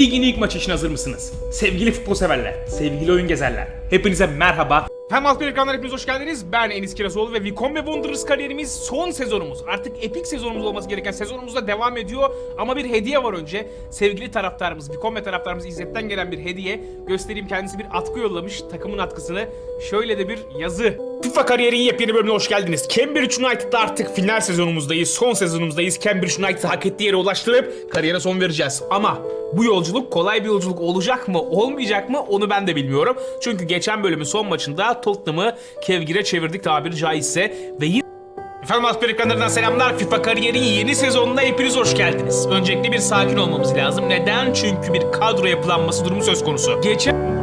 Ligin ilk maçı için hazır mısınız? Sevgili futbol severler, sevgili oyun gezerler. Hepinize merhaba. Hem alt bir ekranlar hepiniz hoş geldiniz. Ben Enis Kirazoğlu ve Vicom ve Wanderers kariyerimiz son sezonumuz. Artık epik sezonumuz olması gereken sezonumuzda devam ediyor. Ama bir hediye var önce. Sevgili taraftarımız, Vicom ve taraftarımız İzzet'ten gelen bir hediye. Göstereyim kendisi bir atkı yollamış. Takımın atkısını. Şöyle de bir yazı. FIFA kariyerin yepyeni bölümüne hoş geldiniz. Cambridge United'da artık final sezonumuzdayız. Son sezonumuzdayız. Cambridge United'ı hak ettiği yere ulaştırıp kariyere son vereceğiz. Ama bu yolculuk kolay bir yolculuk olacak mı, olmayacak mı onu ben de bilmiyorum. Çünkü geçen bölümün son maçında Tottenham'ı kevgire çevirdik tabiri caizse ve yine Efendim Asper ekranlarından selamlar. FIFA kariyerin yeni sezonuna hepiniz hoş geldiniz. Öncelikle bir sakin olmamız lazım. Neden? Çünkü bir kadro yapılanması durumu söz konusu. Geçen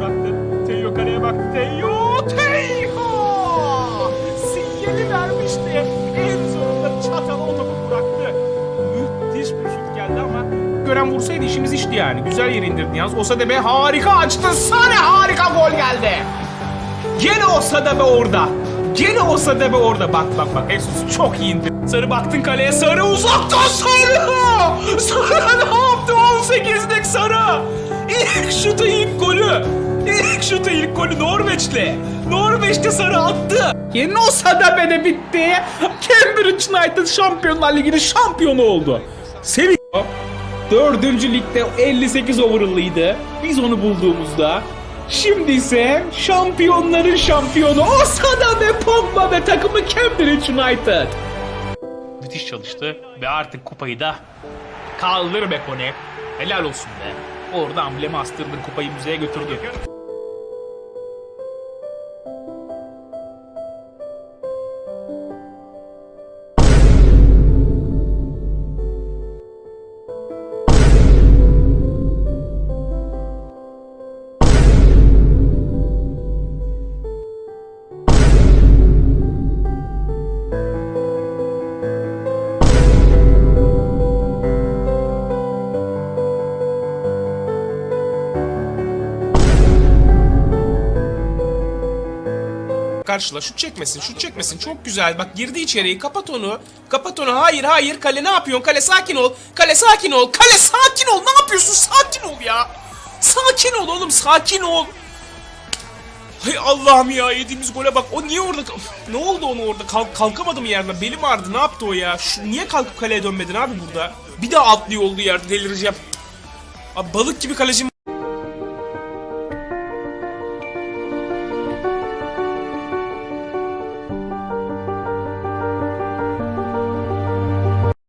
gören vursaydı işimiz işti yani. Güzel yere indirdi yalnız. Osadebe harika açtı. Sane harika gol geldi. Gene Osadebe orada. Gene Osadebe orada. Bak bak bak. Jesus çok iyi indi. Sarı baktın kaleye. Sarı uzaktan Sarı. Sarı ne yaptı? 18'lik Sarı. İlk şutu ilk golü. İlk şutu ilk golü Norveç'le. Norveç'te Sarı attı. Yeni Osadebe bitti. Cambridge United Şampiyonlar Ligi'nin şampiyonu oldu. Seviyor. Dördüncü ligde 58 overall'ıydı. Biz onu bulduğumuzda. Şimdi ise şampiyonların şampiyonu Osada ve Pogba ve takımı Cambridge United. Müthiş çalıştı ve artık kupayı da kaldır be Kone. Helal olsun be. Orada amblemi astırdın kupayı müzeye götürdü. Karşıla. Şut çekmesin şut çekmesin. Çok güzel. Bak girdi içeriye. Kapat onu. Kapat onu. Hayır hayır. Kale ne yapıyorsun? Kale sakin ol. Kale sakin ol. Kale sakin ol. Ne yapıyorsun? Sakin ol ya. Sakin ol oğlum sakin ol. Hay Allah'ım ya yediğimiz gole bak. O niye orada ne oldu onu orada? Kalk, kalkamadı mı yerden. Belim ağrıdı. Ne yaptı o ya? Şu, niye kalkıp kaleye dönmedin abi burada? Bir daha atlıyor olduğu yerde. Delireceğim. Abi balık gibi kalecim